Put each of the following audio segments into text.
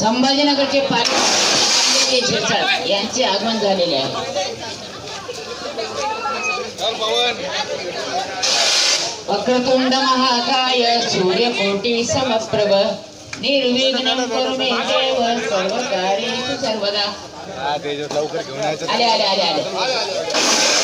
संभाजीनगरचे शिरसाट यांचे आगमन झालेले आहे. वक्रतुंड महाकाय सूर्यकोटी समप्रभ निर्विघ्नं देव सर्व कार्येषु सर्वदा. आले आले आले आले.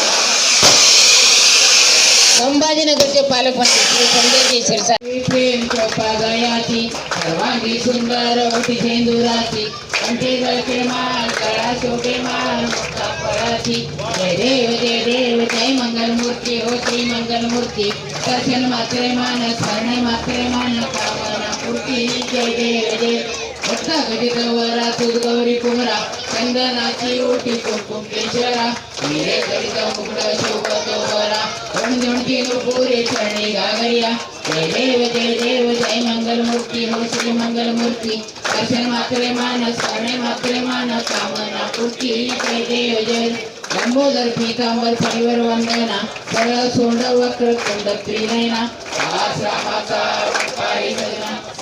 संभाजीनगरचे पालकमंत्री म्हणजे श्री संजयजी शिरसाट प्रेम कृपा दयाची सर्वांगी सुंदर ओटी सेंदुराची. म्हणजे कंठी गळके माल गळा शोभे माल मुक्ता फळाची. जय देव जय देव जय मंगलमूर्ती हो श्री मंगलमूर्ती. दर्शन मात्रे मान स्मरणे मात्रे मान कामना मूर्ती जय देव जय भक्ता गजित वरा तुझ गौरी कुमरा. चंदनाची ओटी कुंकुम केशरा. हिरे गडित मुकुट शोभतो वरा दोन दोणकी नुपुरे गागरिया जय देव जय देव जय मंगल मूर्ती हो श्री मंगल मूर्ती दर्शन मात्रे मान स्मरणे मात्रे कामना पूर्ती जय देव जय लंबोदर पीतांबर परिवर वंदना सरळ सोंड वक्र कुंड त्रिनयना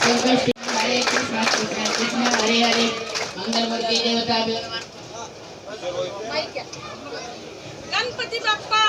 संकष्टी हरे कृष्ण कृष्ण कृष्ण हरे हरे मंगलमूर्ती देवता गणपती बाप्पा